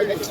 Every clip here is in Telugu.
Yeah.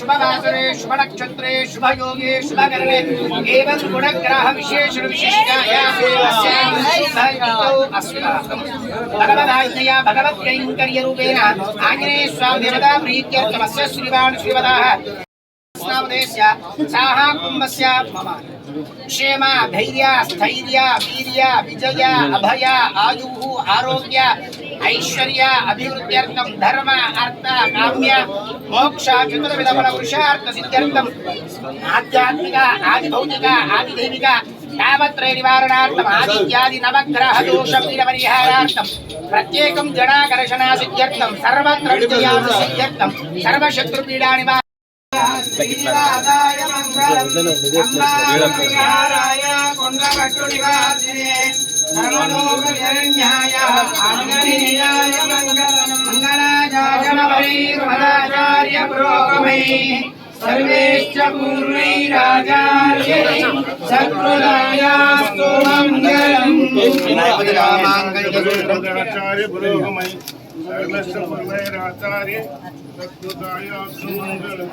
शुभवासरे, शुभनक्षत्रे, शुभयोगे, शुभकरणे। एवं गुणग्रह विशेषण भगवदाज्ञया भगवत्कैङ्कर्यरूपेण आञ्जनेय स्वामी देवता प्रीत्यर्थमस्य धैर्य, स्थैर्य, वीर्य, विजय, अभय, आयुः, आरोग्य ఐశ్వర్య అభివృద్ధ్యర్థం ధర్మ అర్థ కామ్య మోక్ష చతుర్విధ బల పురుషార్థ సిద్ధ్యర్థం ఆధ్యాత్మిక ఆది భౌతిక ఆది దైవిక యావత్రయ నివారణార్థం ఆదిత్యాది నవగ్రహ దోష పరిహారార్థం ప్రత్యేకం జడాకర్షణ సిద్ధ్యర్థం సర్వత్ర సిద్ధ్యర్థం సర్వశత్రు పీడా నివారణ కొండగట్టు నివాసినే సర్వలోకశరణ్యాయ ఆంజనేయాయ మంగళం మంగళాచార్య పురోగమై సర్వేశ్చ పూర్వైరాచార్యై సత్కృతాయాస్తు మంగళం ఆచార్య సత్కృతాయ సుమంగళం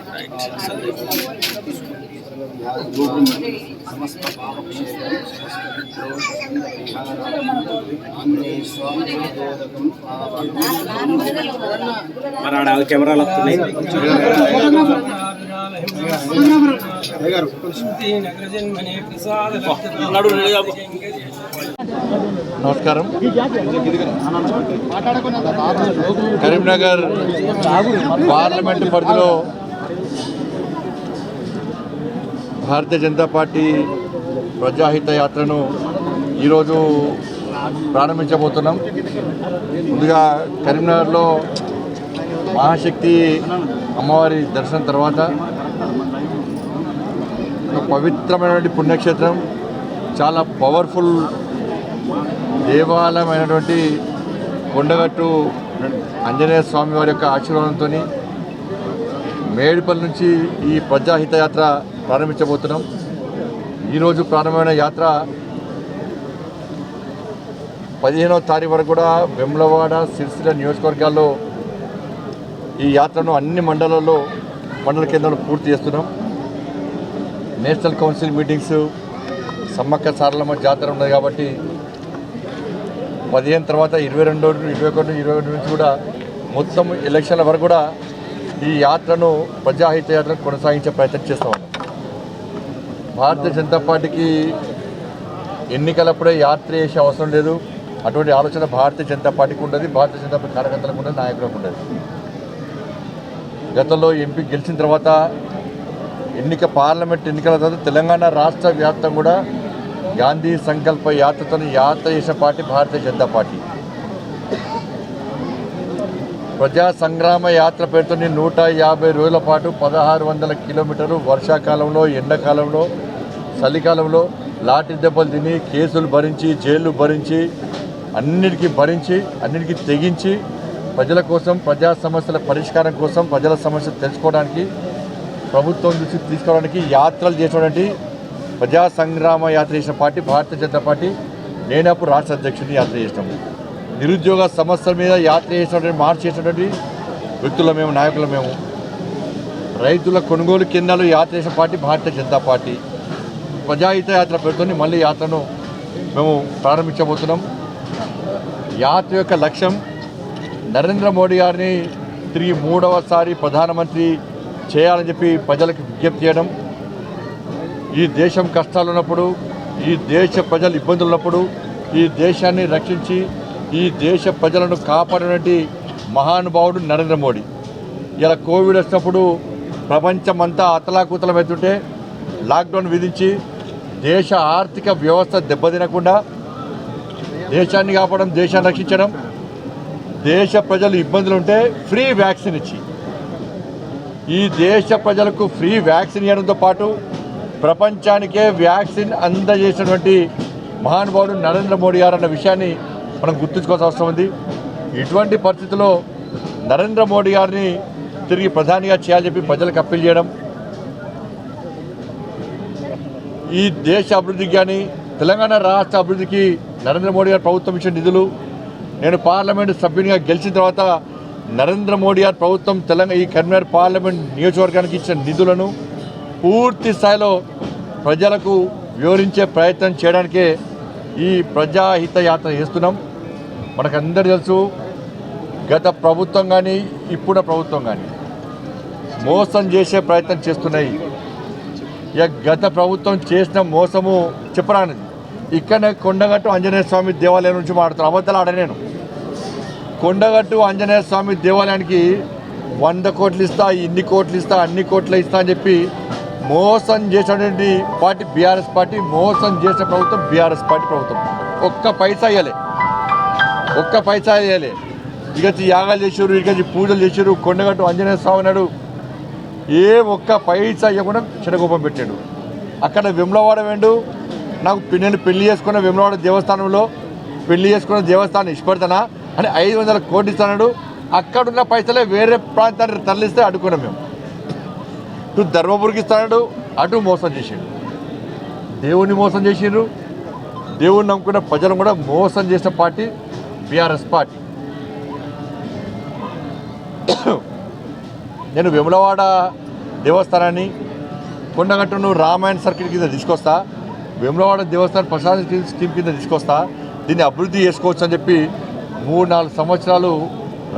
మరి ఆడ కెమెరాలు వస్తున్నాయి నమస్కారం. కరీంనగర్ పార్లమెంట్ పరిధిలో భారతీయ జనతా పార్టీ ప్రజాహిత యాత్రను ఈరోజు ప్రారంభించబోతున్నాం. ముందుగా కరీంనగర్లో మహాశక్తి అమ్మవారి దర్శనం తర్వాత ఒక పవిత్రమైనటువంటి పుణ్యక్షేత్రం చాలా పవర్ఫుల్ దేవాలయమైనటువంటి కొండగట్టు ఆంజనేయ స్వామి వారి యొక్క ఆశీర్వాదంతో మేడిపల్లి నుంచి ఈ ప్రజాహిత యాత్ర ప్రారంభించబోతున్నాం. ఈరోజు ప్రారంభమైన యాత్ర పదిహేనవ తారీఖు వరకు కూడా వెమ్లవాడ సిరిసిల్ల నియోజకవర్గాల్లో ఈ యాత్రను అన్ని మండలాల్లో మండల కేంద్రాలు పూర్తి చేస్తున్నాం. National council meetings Sammakka Saralamma Jatara ఉన్నది కాబట్టి పదిహేను తర్వాత ఇరవై రెండు ఇరవై ఒకటి ఇరవై ఒకటి నుంచి కూడా మొత్తం ఎలక్షన్ల వరకు కూడా ఈ యాత్రను ప్రజాహిత యాత్రను కొనసాగించే ప్రయత్నం చేస్తూ ఉన్నాం. భారతీయ జనతా పార్టీకి ఎన్నికలప్పుడే యాత్ర చేసే అవసరం లేదు. అటువంటి ఆలోచన భారతీయ జనతా పార్టీకి ఉండదు భారతీయ జనతా పార్టీ కార్యకర్తలకు ఉండదు నాయకులకు ఉండదు. గతంలో ఎంపీ గెలిచిన తర్వాత ఎన్నిక పార్లమెంట్ ఎన్నికల తర్వాత తెలంగాణ రాష్ట్ర వ్యాప్తం కూడా గాంధీ సంకల్ప యాత్రతో యాత్ర చేసిన పార్టీ భారతీయ జనతా పార్టీ. ప్రజా సంగ్రామ యాత్ర పేరుతో నూట యాభై రోజుల పాటు పదహారు వందల కిలోమీటర్లు వర్షాకాలంలో ఎండాకాలంలో చలికాలంలో లాఠీ దెబ్బలు తిని కేసులు భరించి జైలు భరించి అన్నిటికీ భరించి అన్నిటికీ తెగించి ప్రజల కోసం ప్రజా సమస్యల పరిష్కారం కోసం ప్రజల సమస్యలు తెలుసుకోవడానికి ప్రభుత్వం దృష్టికి తీసుకోవడానికి యాత్రలు చేసినటువంటి ప్రజా సంగ్రామ యాత్ర చేసిన పార్టీ భారతీయ జనతా పార్టీ లేనప్పుడు రాష్ట్ర అధ్యక్షుడిని యాత్ర చేసినాము. నిరుద్యోగ సమస్యల మీద యాత్ర చేసినటువంటి మార్చి చేసినటువంటి వ్యక్తుల మేము నాయకుల మేము. రైతుల కొనుగోలు కేంద్రాలు యాత్ర చేసిన పార్టీ భారతీయ జనతా పార్టీ. ప్రజాహిత యాత్ర పెడుతుంది మళ్ళీ యాత్రను మేము ప్రారంభించబోతున్నాం. యాత్ర యొక్క లక్ష్యం నరేంద్ర మోడీ గారిని తిరిగి మూడవసారి ప్రధానమంత్రి చేయాలని చెప్పి ప్రజలకు విజ్ఞప్తి చేయడం. ఈ దేశం కష్టాలు ఉన్నప్పుడు ఈ దేశ ప్రజలు ఇబ్బందులు ఉన్నప్పుడు ఈ దేశాన్ని రక్షించి ఈ దేశ ప్రజలను కాపాడినటువంటి మహానుభావుడు నరేంద్ర మోడీ. ఇలా కోవిడ్ వచ్చినప్పుడు ప్రపంచమంతా అతలాకుతలం లాక్డౌన్ విధించి దేశ ఆర్థిక వ్యవస్థ దెబ్బతినకుండా దేశాన్ని కాపాడడం దేశాన్ని రక్షించడం దేశ ప్రజలు ఇబ్బందులు ఉంటే ఫ్రీ వ్యాక్సిన్ ఇచ్చి ఈ దేశ ప్రజలకు ఫ్రీ వ్యాక్సిన్ ఇవ్వడంతో పాటు ప్రపంచానికే వ్యాక్సిన్ అందజేసినటువంటి మహానుభావుడు నరేంద్ర మోడీ గారు అన్న విషయాన్ని మనం గుర్తుంచుకోవాల్సిన అవసరం ఉంది. ఇటువంటి పరిస్థితుల్లో నరేంద్ర మోడీ గారిని తిరిగి ప్రధానిగా చేయాలని చెప్పి ప్రజలకు అప్పీల్ చేయడం ఈ దేశ అభివృద్ధికి కానీ తెలంగాణ రాష్ట్ర అభివృద్ధికి నరేంద్ర మోడీ గారు ప్రభుత్వం ఇచ్చిన నిధులు నేను పార్లమెంటు సభ్యునిగా గెలిచిన తర్వాత నరేంద్ర మోడీ గారు ప్రభుత్వం తెలంగాణ ఈ కరీంనగర్ పార్లమెంట్ నియోజకవర్గానికి ఇచ్చిన నిధులను పూర్తి స్థాయిలో ప్రజలకు వివరించే ప్రయత్నం చేయడానికే ఈ ప్రజాహిత యాత్ర చేస్తున్నాం. మనకందరూ తెలుసు గత ప్రభుత్వం కానీ ఇప్పుడ ప్రభుత్వం కానీ మోసం చేసే ప్రయత్నం చేస్తున్నాయి. ఇక గత ప్రభుత్వం చేసిన మోసము చెప్పరానిది. ఇక్కడనే కొండగట్టు ఆంజనేయ స్వామి దేవాలయం నుంచి మాడుతాను అబద్ధాలు ఆడనేను కొండగట్టు ఆంజనేయ స్వామి దేవాలయానికి వంద కోట్లు ఇస్తా ఇన్ని కోట్లు ఇస్తా అన్ని కోట్లు ఇస్తా అని చెప్పి మోసం చేసినటువంటి పార్టీ బీఆర్ఎస్ పార్టీ మోసం చేసిన ప్రభుత్వం బీఆర్ఎస్ పార్టీ ప్రభుత్వం. ఒక్క పైసా ఇవ్వలే ఒక్క పైసా ఇవ్వలే ఇక యాగాలు చేసారు ఇక పూజలు చేసారు కొండగట్టు ఆంజనేయ స్వామి నాడు ఏ ఒక్క పైసా ఇవ్వకుండా చిరగోపం పెట్టాడు. అక్కడ విమలవాడ వెండు నాకు నేను పెళ్ళి చేసుకున్న విమలవాడ దేవస్థానంలో పెళ్ళి చేసుకున్న దేవస్థానం ఇష్టపడతానా అని ఐదు వందల కోట్లు ఇస్తాడు అక్కడున్న పైసలే వేరే ప్రాంతానికి తరలిస్తే అడుకున్నాం మేము. ఇటు ధర్మపురికి ఇస్తాడు అటు మోసం చేసిండు. దేవుణ్ణి మోసం చేసిండ్రు. దేవుణ్ణి నమ్ముకున్న ప్రజలను కూడా మోసం చేసిన పార్టీ బీఆర్ఎస్ పార్టీ. నేను విమలవాడ దేవస్థానాన్ని కొండగట్టును రామాయణ సర్కిల్ కింద తీసుకొస్తా విమలవాడ దేవస్థానం ప్రసాద స్కీమ్ కింద తీసుకొస్తా దీన్ని అభివృద్ధి చేసుకోవచ్చు అని చెప్పి మూడు నాలుగు సంవత్సరాలు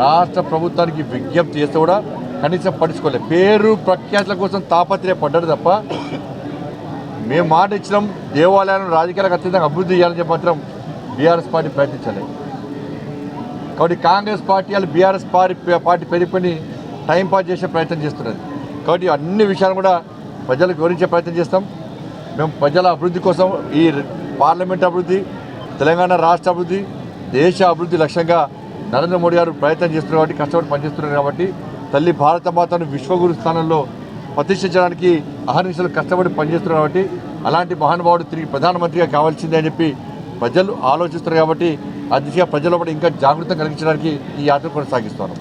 రాష్ట్ర ప్రభుత్వానికి విజ్ఞప్తి చేస్తే కూడా కనీసం పట్టించుకోలేదు పేరు ప్రఖ్యాతుల కోసం తాపత్రయపడ్డాడు తప్ప మేము మాట ఇచ్చినాం దేవాలయాలను రాజకీయాలకు అత్యంతంగా అభివృద్ధి చేయాలని చెప్పి మాత్రం బీఆర్ఎస్ పార్టీ ప్రయత్నించలేదు కాబట్టి కాంగ్రెస్ పార్టీ వాళ్ళు బీఆర్ఎస్ పార్టీ పార్టీ పెరిగిపోయి టైం పాస్ చేసే ప్రయత్నం చేస్తున్నది. కాబట్టి అన్ని విషయాలు కూడా ప్రజలకు వివరించే ప్రయత్నం చేస్తాం. మేము ప్రజల అభివృద్ధి కోసం ఈ పార్లమెంట్ అభివృద్ధి తెలంగాణ రాష్ట్ర అభివృద్ధి దేశ అభివృద్ధి లక్ష్యంగా నరేంద్ర మోడీ గారు ప్రయత్నం చేస్తున్నారు కాబట్టి కష్టపడి పనిచేస్తున్నారు కాబట్టి తల్లి భారత మాతను విశ్వగురు స్థానంలో ప్రతిష్ఠించడానికి అహర్నిశలు కష్టపడి పనిచేస్తున్నారు కాబట్టి అలాంటి మహానుభావుడు తిరిగి ప్రధానమంత్రిగా కావాల్సిందే అని చెప్పి ప్రజలు ఆలోచిస్తారు కాబట్టి ఆ ప్రజల ఇంకా జాగృతం కలిగించడానికి ఈ యాత్ర కొనసాగిస్తున్నాం